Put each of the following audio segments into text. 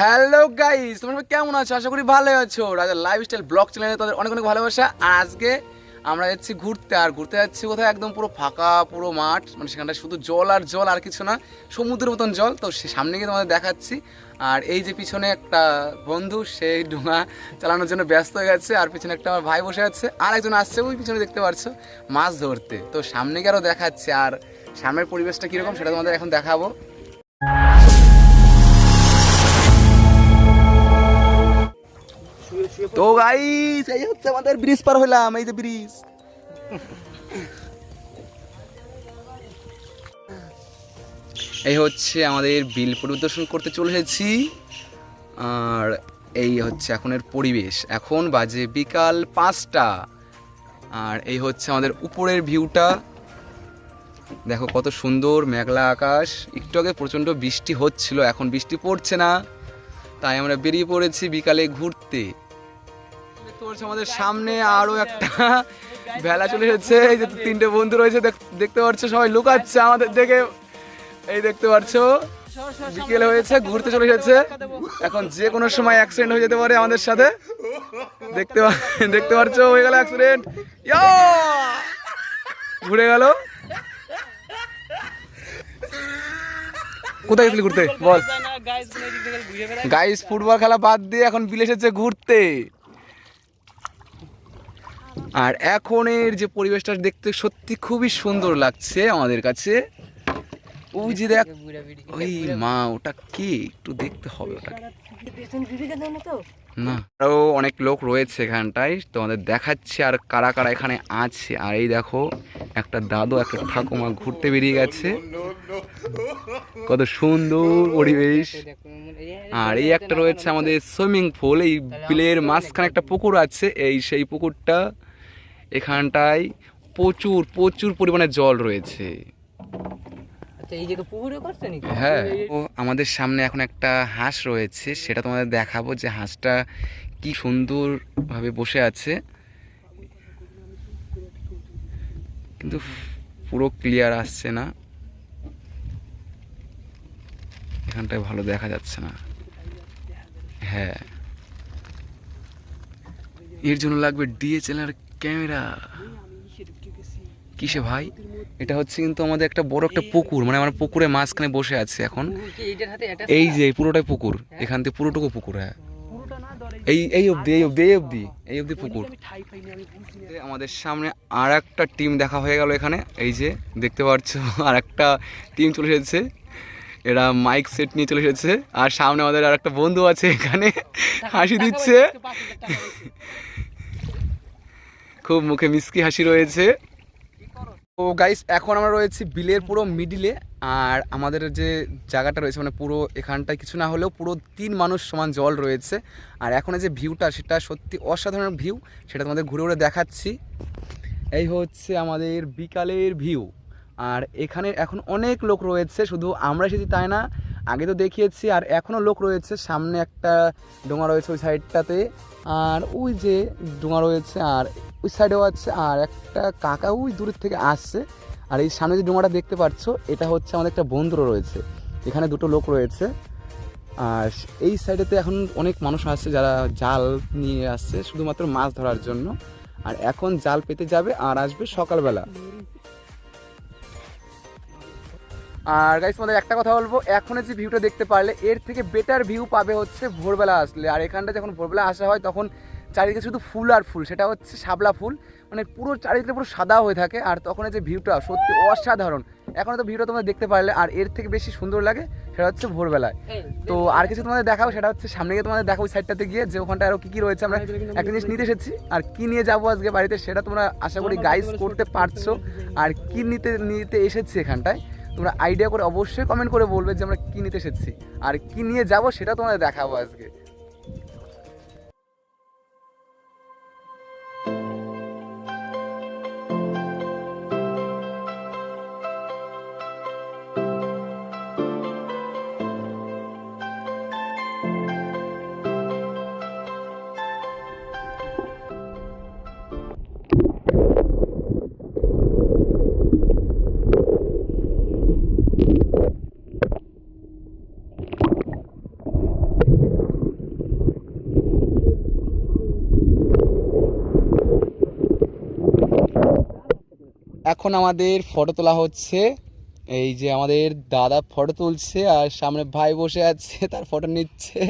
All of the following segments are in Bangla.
হ্যালো গাইস, তোমরা কেমন আছো? আশা করি ভালো আছো। রাজা লাইফস্টাইল ব্লগ চ্যানেলে তাদের অনেক অনেক ভালোবাসা। আজকে আমরা যাচ্ছি ঘুরতে, আর ঘুরতে যাচ্ছি কোথায়? একদম পুরো ফাঁকা, পুরো মাঠ মানে সেখানটা শুধু জল আর জল আর কিছু না, সমুদ্রের মতন জল। তো সে সামনে গিয়ে তোমাদের দেখাচ্ছি। আর এই যে পিছনে একটা বন্ধু সেই ডোঙা চালানোর জন্য ব্যস্ত হয়ে গেছে, আর পিছনে একটা আমার ভাই বসে আছে। আর একজন আসছে, ওই পিছনে দেখতে পাচ্ছ মাছ ধরতে। তো সামনে গিয়ে আরও দেখাচ্ছে, আর সামনের পরিবেশটা কীরকম সেটা তোমাদের এখন দেখাবো। তো গাইস এই হচ্ছে আমাদের ব্রিজ পার হইলাম, এই যে ব্রিজ এই হচ্ছে আমাদের বিল পরিদর্শন করতে চলে এসেছি। আর এই হচ্ছে এখনের পরিবেশ। এখন বাজে বিকাল পাঁচটা। আর এই হচ্ছে আমাদের উপরের ভিউটা দেখো কত সুন্দর মেঘলা আকাশ। একটু আগে প্রচণ্ড বৃষ্টি হচ্ছিল, এখন বৃষ্টি পড়ছে না। তাই আমরা বেরিয়ে পড়েছি বিকালে ঘুরতে। পাচ্ছ আমাদের সামনে আরও একটা ভেলা চলে এসেছে। এই যে তিনটে বন্ধু রয়েছে দেখ- দেখতে পাচ্ছ সবাই লুকাচ্ছে আমাদের দেখে এই দেখতে পাচ্ছ বিকেলে হয়েছে ঘুরতে চলে এসেছে। এখন যে কোনো সময় অ্যাক্সিডেন্ট হয়ে যেতে পারে আমাদের সাথে। দেখতে দেখতে পাচ্ছ হয়ে গেল অ্যাক্সিডেন্ট ঘুরে গেল। কোথায় গেছিলি ঘুরতে? বল। গাইস ফুটবল খেলা বাদ দিয়ে এখন বিলে এসেছে ঘুরতে। আর এখনের যে পরিবেশটা দেখতে সত্যি খুবই সুন্দর লাগছে আমাদের কাছে। ওই যে দেখ ওই মা ওটা কি? একটু দেখতে হবে ওটা না। আরও অনেক লোক রয়েছে এখানটায় তোমাদের দেখাচ্ছে আর কারা কারা এখানে আছে। আর এই দেখো একটা দাদু একটা ঠাকুমা ঘুরতে বেরিয়ে গেছে। কত সুন্দর পরিবেশ। আর এই একটা রয়েছে আমাদের সুইমিং পুল এই বিলের মাঝখানে একটা পুকুর আছে এই সেই পুকুরটা। এখানটায় প্রচুর প্রচুর পরিমাণে জল রয়েছে। আচ্ছা হ্যাঁ। ও আমাদের সামনে এখন একটা হাঁস রয়েছে সেটা তোমাদের দেখাবো যে হাঁসটা কি সুন্দরভাবে বসে আছে। কিন্তু পুরো ক্লিয়ার আসছে না। এখানটায় ভালো দেখা যাচ্ছে না। হ্যাঁ। এর জন্য লাগবে ডিএসএলআর ক্যামেরা। কিসে ভাই? এটা হচ্ছে কিন্তু আমাদের একটা বড় একটা পুকুর মানে আমার পুকুরে মাঝখানে বসে আছে এখন। এই যে পুরোটাই পুকুর। এখান থেকে পুরোটুকু পুকুর হ্যাঁ। এই এই অবধি এই অবধি এই অবধি এই অবধি পুকুর। আমাদের সামনে আর একটা টিম দেখা হয়ে গেল এখানে। এই যে দেখতে পাচ্ছ আর একটা টিম চলে এসেছে। এরা মাইক সেট নিয়ে চলে এসেছে। আর সামনে আমাদের আর একটা বন্ধু আছে এখানে। হাসি দিচ্ছে। খুব মুখে মিষ্টি হাসি রয়েছে। তো গাইস এখন আমরা রয়েছি বিলের পুরো মিডিলে আর আমাদের যে জায়গাটা রয়েছে মানে পুরো এখানটায় কিছু না হলেও পুরো তিন মানুষ সমান জল রয়েছে। আর এখন যে ভিউটা সেটা সত্যি অসাধারণ ভিউ সেটা তোমাদের ঘুরে ঘুরে দেখাচ্ছি। এই হচ্ছে আমাদের বিকালের ভিউ আর এখানে এখন অনেক লোক রয়েছে, শুধু আমরা এসেছি তাই না? আগে তো দেখিয়েছি, আর এখনও লোক রয়েছে। সামনে একটা ডোঙা রয়েছে ওই সাইডটাতে। আর ওই যে ডোঙা রয়েছে, আর ওই সাইডেও আছে, আর একটা কাকা ওই দূরের থেকে আসছে। আর এই সামনে যে ডোঙাটা দেখতে পাচ্ছ, এটা হচ্ছে আমাদের একটা বন্ধুরও রয়েছে। এখানে দুটো লোক রয়েছে। আর এই সাইডেতে এখন অনেক মানুষ আসছে, যারা জাল নিয়ে আসছে, শুধুমাত্র মাছ ধরার জন্য। আর এখন জাল পেতে যাবে আর আসবে সকালবেলা। আর গাইস তোমাদের একটা কথা বলব এখন যে ভিউটা দেখতে পারলে এর থেকে বেটার ভিউ পাবে হচ্ছে ভোরবেলা আসলে। আর এখানটা যখন ভোরবেলা আসা হয় তখন চারিদিকে শুধু ফুল আর ফুল সেটা হচ্ছে শাপলা ফুল। মানে পুরো চারিদিকে পুরো সাদা হয়ে থাকে আর তখন এই যে ভিউটা সত্যি অসাধারণ। এখন তো ভিউটা তোমরা দেখতে পারলে আর এর থেকে বেশি সুন্দর লাগে সেটা হচ্ছে ভোরবেলায়। তো আর কিছু তোমাদের দেখাবো সেটা হচ্ছে সামনে গিয়ে তোমাদের দেখাবো সাইডটাতে গিয়ে যে ওখানটা আরও কী কী রয়েছে আমরা একটা জিনিস নিতে এসেছি আর কি নিয়ে যাব আজকে বাড়িতে সেটা তোমরা আশা করি গাইস করতে পারছ আর কি নিতে নিতে এসেছি এখানটায়। তোমরা আইডিয়া করে অবশ্যই কমেন্ট করে বলবে যে আমরা কী নিতে এসেছি। আর কী নিয়ে যাব সেটা তোমাদের দেখাবো আজকে। এখন আমাদের ফটো তোলা হচ্ছে। এই যে আমাদের দাদা ফটো তুলছে আর সামনে ভাই বসে আছে তার ফটো নিচ্ছে।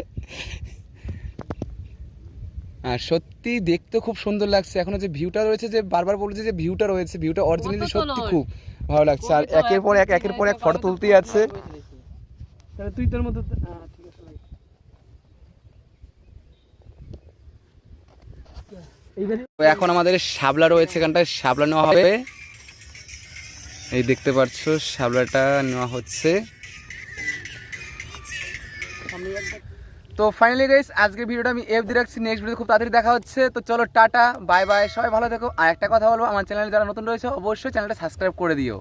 আর সত্যি দেখতে খুব সুন্দর লাগছে। এখনও যে ভিউটা রয়েছে যে বারবার বলছে যে ভিউটা রয়েছে ভিউটা অরিজিনালি সত্যি খুব ভালো লাগছে। আর একের পর এক একের পর এক ফটো তুলতেই আছে। তাহলে তুই তোর মতো এখন আমাদের শাবলা রয়েছে এখানটায় শাবলা নেওয়া হবে। এই দেখতে পাচ্ছ শাবলাটা নেওয়া হচ্ছে। তো ফাইনালি গাইস আজকের ভিডিওটা আমি এফ দিয়ে রাখছি। নেক্সট ভিডিও খুব তাড়াতাড়ি দেখা হচ্ছে। তো চলো, টাটা বাই বাই সবাই ভালো দেখো আর একটা কথা বলব, আমার চ্যানেলে যারা নতুন রয়েছে, অবশ্যই চ্যানেলটা সাবস্ক্রাইব করে দিও।